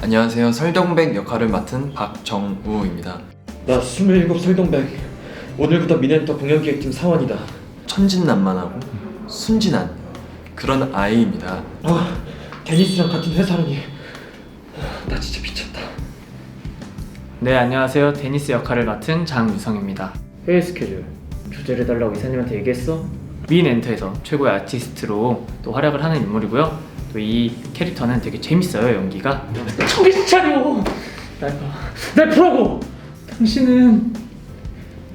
안녕하세요. 설동백 역할을 맡은 박정우입니다. 나 27 설동백 오늘부터 미넨터 공연기획팀 사원이다 천진난만하고 순진한 그런 아이입니다. 아 데니스랑 같은 회사라니 나 진짜 미쳤다 네 안녕하세요 데니스 역할을 맡은 장유성입니다 회의 스케줄 주제를 달라고 이사님한테 얘기했어? 민 엔터에서 최고의 아티스트로 또 활약을 하는 인물이고요 또 이 캐릭터는 되게 재밌어요 연기가 정신 차려 날 봐. 날 보라고 당신은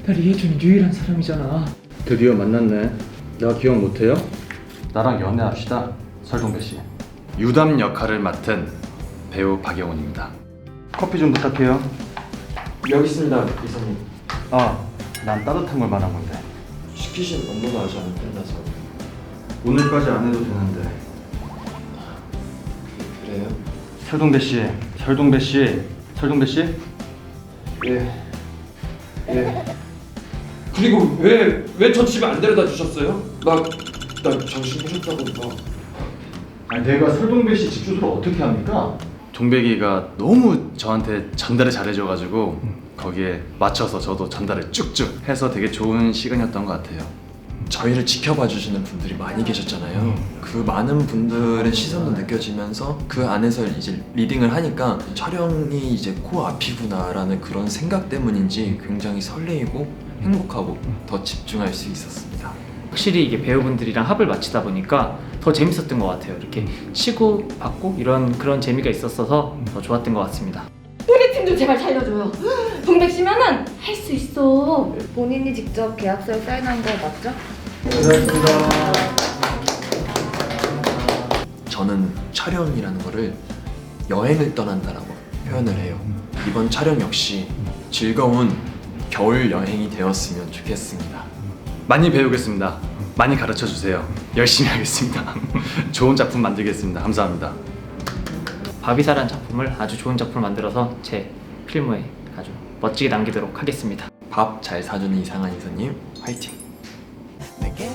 날 이해해주는 유일한 사람이잖아 드디어 만났네. 나 기억 못해요? 나랑 연애합시다. 설동배 씨. 유담 역할을 맡은 배우 박영훈입니다. 커피 좀 부탁해요. 여기 있습니다 이사님 아, 난 따뜻한 걸 말한 건데. 시키신 업무가 아직 안 끝나서 오늘까지 안 해도 되는데. 그래요? 설동배 씨, 설동배 씨, 설동배 씨. 예 예. 그리고 왜 왜 저 집에 안 데려다 주셨어요? 나, 나 정신 차렸다고 막 아니 내가 설동배 씨 집 주소를 어떻게 합니까? 동백이가 너무 저한테 전달을 잘해줘가지고 거기에 맞춰서 저도 전달을 쭉쭉 해서 되게 좋은 시간이었던 것 같아요. 저희를 지켜봐 주시는 분들이 많이 계셨잖아요. 그 많은 분들의 시선도 느껴지면서 그 안에서 이제 리딩을 하니까 촬영이 이제 코앞이구나라는 그런 생각 때문인지 굉장히 설레이고 행복하고 더 집중할 수 있었습니다. 확실히 이게 배우분들이랑 합을 맞추다 보니까 더 재밌었던 것 같아요 이렇게 치고 받고 이런 그런 재미가 있었어서 더 좋았던 것 같습니다 우리 팀 좀 제발 살려줘요. 동백 씨면은 할 수 있어. 본인이 직접 계약서에 사인한 거 맞죠? 저는 촬영이라는 거를 여행을 떠난다라고 표현을 해요. 이번 촬영 역시 즐거운 겨울 여행이 되었으면 좋겠습니다. 많이 배우겠습니다. 많이 가르쳐 주세요. 열심히 하겠습니다. 좋은 작품 만들겠습니다. 감사합니다. 바비사라는 작품을 아주 좋은 작품을 만들어서 제 필모에 아주 멋지게 남기도록 하겠습니다 밥 잘 사주는 이상한 이사님 화이팅! 내게